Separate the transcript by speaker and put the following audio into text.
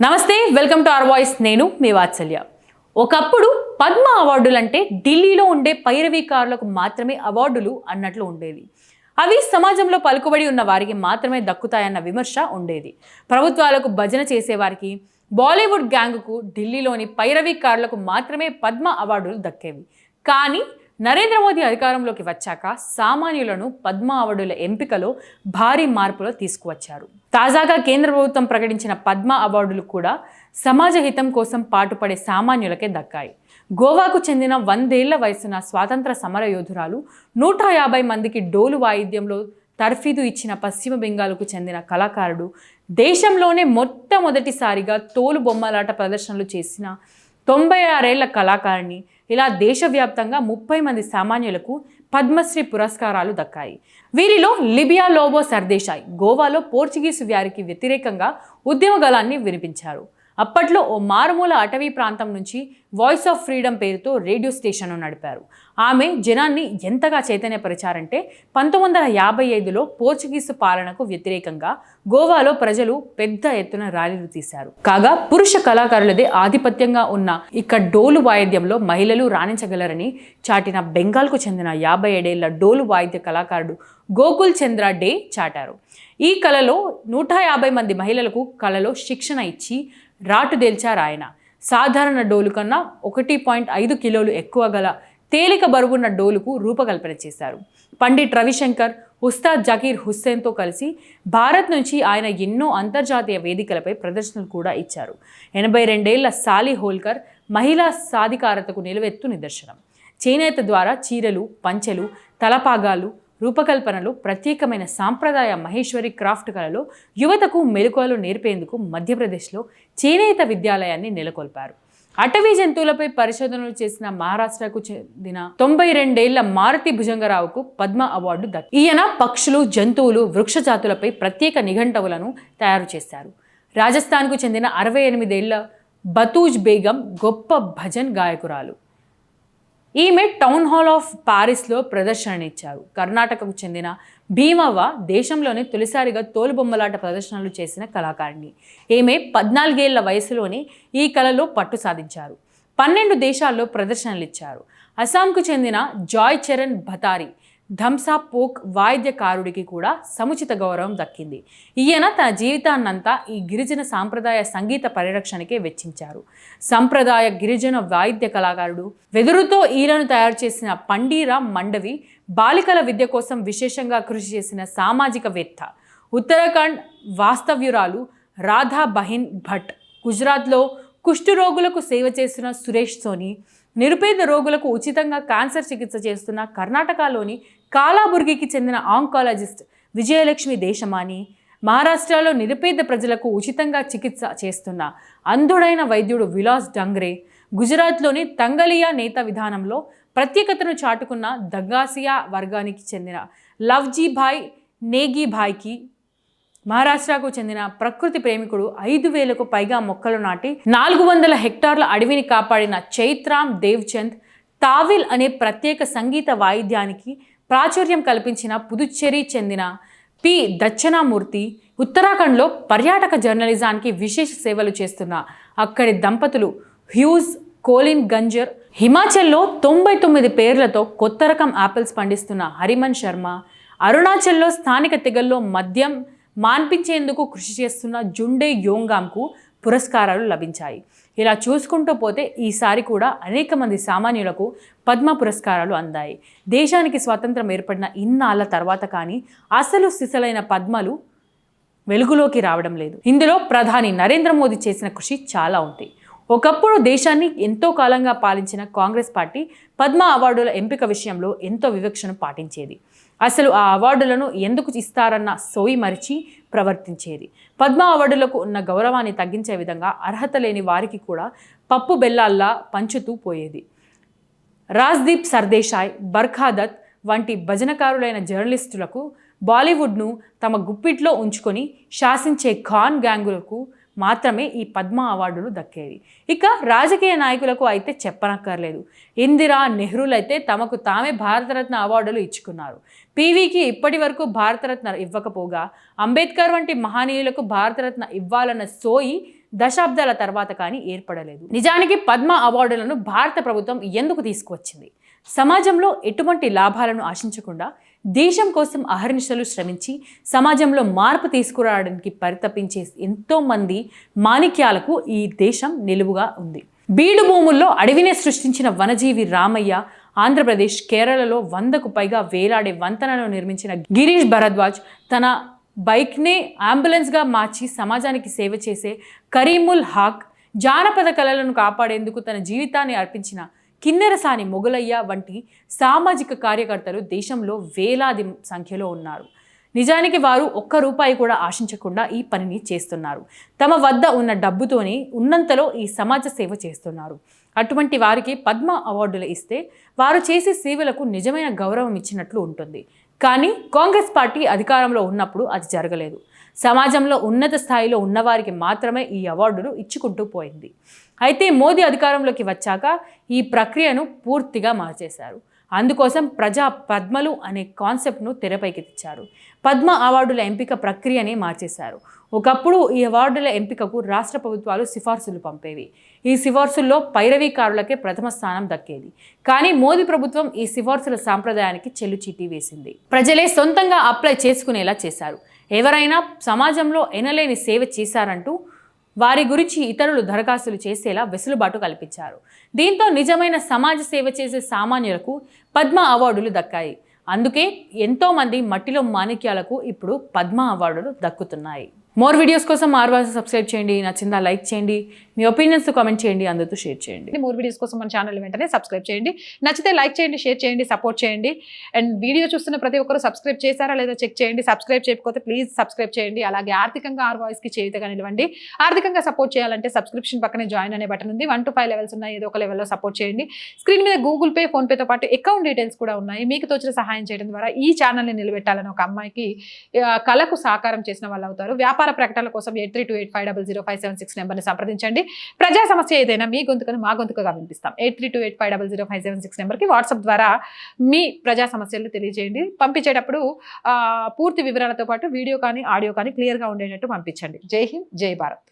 Speaker 1: నమస్తే welcome to our voice. నేను మీ వాత్సల్య. ఒకప్పుడు పద్మ అవార్డులు అంటే ఢిల్లీలో ఉండే పైరవీకారులకు మాత్రమే అవార్డులు అన్నట్లు ఉండేది అవి సమాజంలో పలుకుబడి ఉన్న వారికి మాత్రమే దక్కుతాయన్న విమర్శ ఉండేది. ప్రభుత్వాలకు భజన చేసేవారికి బాలీవుడ్ గ్యాంగ్కు ఢిల్లీలోని పైరవీకారులకు మాత్రమే పద్మ అవార్డులు దక్కేవి. కానీ నరేంద్ర మోదీ అధికారంలోకి వచ్చాక సామాన్యులను పద్మ అవార్డుల ఎంపికలో భారీ మార్పులు తీసుకువచ్చారు. తాజాగా కేంద్ర ప్రభుత్వం ప్రకటించిన పద్మ అవార్డులు కూడా సమాజ హితం కోసం పాటుపడే సామాన్యులకే దక్కాయి. గోవాకు చెందిన వందేళ్ళ వయసున స్వాతంత్ర సమర యోధురాలు నూట యాభై మందికి డోలు వాయిద్యంలో తర్ఫీదు ఇచ్చిన పశ్చిమ బెంగాల్కు చెందిన కళాకారుడు దేశంలోనే మొట్టమొదటిసారిగా తోలు బొమ్మలాట ప్రదర్శనలు చేసిన తొంభై ఆరేళ్ళ కళాకారిణి ఇలా దేశవ్యాప్తంగా ముప్పై మంది సామాన్యులకు పద్మశ్రీ పురస్కారాలు దక్కాయి. వీరిలో లిబియా లోబో సర్దేశాయ్ గోవాలో పోర్చుగీసు వ్యారికి వ్యతిరేకంగా ఉద్యమగలాన్ని వినిపించారు. అప్పట్లో ఓ మారుమూల అటవీ ప్రాంతం నుంచి వాయిస్ ఆఫ్ ఫ్రీడమ్ పేరుతో రేడియో స్టేషన్ను నడిపారు. ఆమె జనాన్ని ఎంతగా చైతన్యపరిచారంటే పంతొమ్మిది వందల యాభై ఐదులో పోర్చుగీసు పాలనకు వ్యతిరేకంగా గోవాలో ప్రజలు పెద్ద ఎత్తున ర్యాలీలు తీశారు. కాగా పురుష కళాకారులదే ఆధిపత్యంగా ఉన్న ఇక డోలు వాయిద్యంలో మహిళలు రాణించగలరని చాటిన బెంగాల్కు చెందిన యాభై ఏడేళ్ళ డోలు వాయిద్య కళాకారుడు గోకుల్ చంద్ర డే చాటారు. ఈ కళలో నూట యాభై మంది మహిళలకు కళలో శిక్షణ ఇచ్చి రాటుదేల్చారు ఆయన. సాధారణ డోలు కన్నా ఒకటి పాయింట్ ఐదు కిలోలు ఎక్కువ గల తేలిక బరుగున్న డోలుకు రూపకల్పన చేశారు. పండిట్ రవిశంకర్ ఉస్తాద్ జకీర్ హుస్సేన్తో కలిసి భారత్ నుంచి ఆయన ఎన్నో అంతర్జాతీయ వేదికలపై ప్రదర్శనలు కూడా ఇచ్చారు. ఎనభై రెండేళ్ళ సాలి హోల్కర్ మహిళా సాధికారతకు నిలవెత్తు నిదర్శనం. చేనేత ద్వారా చీరలు పంచెలు తలపాగాలు రూపకల్పనలో ప్రత్యేకమైన సాంప్రదాయ మహేశ్వరి క్రాఫ్ట్ కళలో యువతకు మెలకువలు నేర్పేందుకు మధ్యప్రదేశ్లో చేనేత విద్యాలయాన్ని నెలకొల్పారు. అటవీ జంతువులపై పరిశోధనలు చేసిన మహారాష్ట్రకు చెందిన తొంభై రెండేళ్ళ మారుతి భుజంగరావుకు పద్మ అవార్డు దక్కి ఈయన పక్షులు జంతువులు వృక్ష జాతులపై ప్రత్యేక నిఘంటవులను తయారు చేశారు. రాజస్థాన్కు చెందిన అరవై ఎనిమిదేళ్ళ బతూజ్ బేగం గొప్ప భజన్ గాయకురాలు. ఈమె టౌన్ హాల్ ఆఫ్ పారిస్లో ప్రదర్శననిచ్చారు. కర్ణాటకకు చెందిన భీమవ్వ దేశంలోనే తొలిసారిగా తోలుబొమ్మలాట ప్రదర్శనలు చేసిన కళాకారిణి. ఈమె పద్నాలుగేళ్ళ వయసులోనే ఈ కళలో పట్టు సాధించారు. పన్నెండు దేశాల్లో ప్రదర్శనలు ఇచ్చారు అస్సాంకు చెందిన జాయ్ చరణ్ భతారి ధంసా పోక్ వాయిద్యకారుడికి కూడా సముచిత గౌరవం దక్కింది. ఈయన తన జీవితాన్నంతా ఈ గిరిజన సాంప్రదాయ సంగీత పరిరక్షణకే వెచ్చించారు. సంప్రదాయ గిరిజన వాయిద్య కళాకారుడు వెదురుతో ఈలను తయారు చేసిన పండీరా మండవి బాలికల విద్య కోసం విశేషంగా కృషి చేసిన సామాజికవేత్త ఉత్తరాఖండ్ వాస్తవ్యురాలు రాధా బహిన్ భట్ గుజరాత్లో కుష్ఠరోగులకు సేవ చేసిన సురేష్ సోని నిరుపేద రోగులకు ఉచితంగా క్యాన్సర్ చికిత్స చేస్తున్న కర్ణాటకలోని కాలాబుర్గికి చెందిన ఆంకాలజిస్ట్ విజయలక్ష్మి దేశమాని మహారాష్ట్రలో నిరుపేద ప్రజలకు ఉచితంగా చికిత్స చేస్తున్న అంధుడైన వైద్యుడు విలాస్ డంగ్రే గుజరాత్లోని తంగలియా నేత విధానంలో ప్రత్యేకతను చాటుకున్న దగ్గాసియా వర్గానికి చెందిన లవ్జీభాయ్ నేగీభాయ్కి మహారాష్ట్రకు చెందిన ప్రకృతి ప్రేమికుడు ఐదు వేలకు పైగా మొక్కలు నాటి నాలుగు వందల హెక్టార్ల అడవిని కాపాడిన చైత్రామ్ దేవ్చంద్ తావిల్ అనే ప్రత్యేక సంగీత వాయిద్యానికి ప్రాచుర్యం కల్పించిన పుదుచ్చేరి చెందిన పి. దచ్చనామూర్తి ఉత్తరాఖండ్లో పర్యాటక జర్నలిజానికి విశేష సేవలు చేస్తున్న అక్కడి దంపతులు హ్యూజ్ కోలిన్ గంజర్. హిమాచల్లో తొంభై తొమ్మిది పేర్లతో కొత్త రకం యాపిల్స్ పండిస్తున్న హరిమన్ శర్మ అరుణాచల్లో స్థానిక తెగల్లో మద్యం మాన్పించేందుకు కృషి చేస్తున్న జుండే యోంగాంకు పురస్కారాలు లభించాయి. ఇలా చూసుకుంటూ పోతే ఈసారి కూడా అనేక మంది సామాన్యులకు పద్మ పురస్కారాలు అందాయి. దేశానికి స్వాతంత్రం ఏర్పడిన ఇన్నాళ్ళ తర్వాత కానీ అసలు సిసలైన పద్మలు వెలుగులోకి రావడం లేదు. ఇందులో ప్రధాని నరేంద్ర మోదీ చేసిన కృషి చాలా ఉంది. ఒకప్పుడు దేశాన్ని ఎంతో కాలంగా పాలించిన కాంగ్రెస్ పార్టీ పద్మ అవార్డుల ఎంపిక విషయంలో ఎంతో వివక్షను పాటించేది. అసలు ఆ అవార్డులను ఎందుకు ఇస్తారన్న సోయి మరిచి ప్రవర్తించేది. పద్మ అవార్డులకు ఉన్న గౌరవాన్ని తగ్గించే విధంగా అర్హత లేని వారికి కూడా పప్పు బెల్లాల్లా పంచుతూ పోయేది. రాజ్దీప్ సర్దేశాయ్ బర్ఖాదత్ వంటి భజనకారులైన జర్నలిస్టులకు బాలీవుడ్ను తమ గుప్పిట్లో ఉంచుకొని శాసించే ఖాన్ గ్యాంగులకు మాత్రమే ఈ పద్మ అవార్డులు దక్కేవి. ఇక రాజకీయ నాయకులకు అయితే చెప్పనక్కర్లేదు. ఇందిరా నెహ్రూలు అయితే తమకు తామే భారతరత్న అవార్డులు ఇచ్చుకున్నారు. పీవీకి ఇప్పటి వరకు భారతరత్న ఇవ్వకపోగా అంబేద్కర్ వంటి మహనీయులకు భారతరత్న ఇవ్వాలన్న సోయి దశాబ్దాల తర్వాత కానీ ఏర్పడలేదు. నిజానికి పద్మ అవార్డులను భారత ప్రభుత్వం ఎందుకు తీసుకువచ్చింది? సమాజంలో ఎటువంటి లాభాలను ఆశించకుండా దేశం కోసం అహర్నిశలు శ్రమించి సమాజంలో మార్పు తీసుకురావడానికి పరితపించే ఎంతోమంది మాణిక్యాలకు ఈ దేశం నిలువుగా ఉంది. బీడు భూముల్లో అడవినే సృష్టించిన వనజీవి రామయ్య ఆంధ్రప్రదేశ్ కేరళలో వందకు పైగా వేలాడే వంతెనను నిర్మించిన గిరీష్ భరద్వాజ్ తన బైక్నే అంబులెన్స్గా మార్చి సమాజానికి సేవ చేసే కరీముల్ హాక్ జానపద కళలను కాపాడేందుకు తన జీవితాన్ని అర్పించిన కిన్నెరసాని మొగలయ్య వంటి సామాజిక కార్యకర్తలు దేశంలో వేలాది సంఖ్యలో ఉన్నారు. నిజానికి వారు ఒక్క రూపాయి కూడా ఆశించకుండా ఈ పనిని చేస్తున్నారు. తమ వద్ద ఉన్న డబ్బుతోనే ఉన్నంతలో ఈ సమాజ సేవ చేస్తున్నారు. అటువంటి వారికి పద్మ అవార్డులు ఇస్తే వారు చేసే సేవలకు నిజమైన గౌరవం ఇచ్చినట్లు ఉంటుంది. కానీ కాంగ్రెస్ పార్టీ అధికారంలో ఉన్నప్పుడు అది జరగలేదు. సమాజంలో ఉన్నత స్థాయిలో ఉన్నవారికి మాత్రమే ఈ అవార్డులు ఇచ్చుకుంటూ పోయింది. అయితే మోదీ అధికారంలోకి వచ్చాక ఈ ప్రక్రియను పూర్తిగా మార్చేశారు. అందుకోసం ప్రజా పద్మలు అనే కాన్సెప్ట్ను తెరపైకి తెచ్చారు. పద్మ అవార్డుల ఎంపిక ప్రక్రియనే మార్చేశారు. ఒకప్పుడు ఈ అవార్డుల ఎంపికకు రాష్ట్ర ప్రభుత్వాలు సిఫార్సులు పంపేవి. ఈ సిఫార్సుల్లో పైరవీకారులకే ప్రథమ స్థానం దక్కేది. కానీ మోదీ ప్రభుత్వం ఈ సిఫార్సుల సాంప్రదాయానికి చెల్లుచీటీ వేసింది. ప్రజలే సొంతంగా అప్లై చేసుకునేలా చేశారు. ఎవరైనా సమాజంలో ఎనలేని సేవ చేశారంటూ వారి గురించి ఇతరులు దరఖాస్తులు చేసేలా వెసులుబాటు కల్పించారు. దీంతో నిజమైన సమాజ సేవ చేసే సామాన్యులకు పద్మ అవార్డులు దక్కాయి. అందుకే ఎంతోమంది మట్టిలో మాణిక్యాలకు ఇప్పుడు పద్మ అవార్డులు దక్కుతున్నాయి. మోర్ వీడియోస్ కోసం ఆర్వాస్ సబ్స్క్రైబ్ చేయండి. నచ్చిందా లైక్ చేయండి. మీ ఒపీనియన్స్ కామెంట్ చేయండి. అందరితో షేర్ చేయండి.
Speaker 2: మోర్ వీడియోస్ కోసం మన ఛానల్ వెంటనే సబ్స్క్రైబ్ చేయండి. నచ్చితే లైక్ చేయండి షేర్ చేయండి సపోర్ట్ చేయండి. అండ్ వీడియో చూస్తున్న ప్రతి ఒక్కరు సబ్స్క్రైబ్ చేశారా లేదా చెక్ చేయండి. సబ్స్క్రైబ్ చేయకపోతే ప్లీజ్ సబ్స్క్రైబ్ చేయండి. అలాగే ఆర్థికంగా ఆర్ వాయిస్కి చేయుతగా నిలవండి ఆర్థికంగా సపోర్ట్ చేయాలంటే సబ్స్క్రిప్షన్ పక్కనే జాయిన్ అనే బటన్ ఉంది. వన్ టు ఫైవ్ లెవెల్స్ ఉన్నాయి. ఏదో ఒక లెవెల్లో సపోర్ట్ చేయండి. స్క్రీన్ మీద గూగుల్ పే ఫోన్పేతో పాటు అకౌంట్ డీటెయిల్స్ కూడా ఉన్నాయి. మీకు తోచిన సహాయం చేయడం ద్వారా ఈ ఛానల్ని నిలబెట్టాలని ఒక అమ్మాయికి కళకు సాకారం చేసిన వాళ్ళు అవుతారు. వ్యాపార ప్రకటనల కోసం eight three two eight five double zero five seven six నెంబర్ని సంప్రదించండి. ప్రజా సమస్య ఏదైనా మీ గొంతుకను మా గొంతుకగా వినిపిస్తాం. Eight three two eight five double zero five seven six నెంబర్కి వాట్సాప్ ద్వారా మీ ప్రజా సమస్యలు తెలియజేయండి. పంపించేటప్పుడు పూర్తి వివరాలతో పాటు వీడియో కానీ ఆడియో కానీ క్లియర్గా ఉండేటట్టు పంపించండి. జై హింద్ జై భారత్.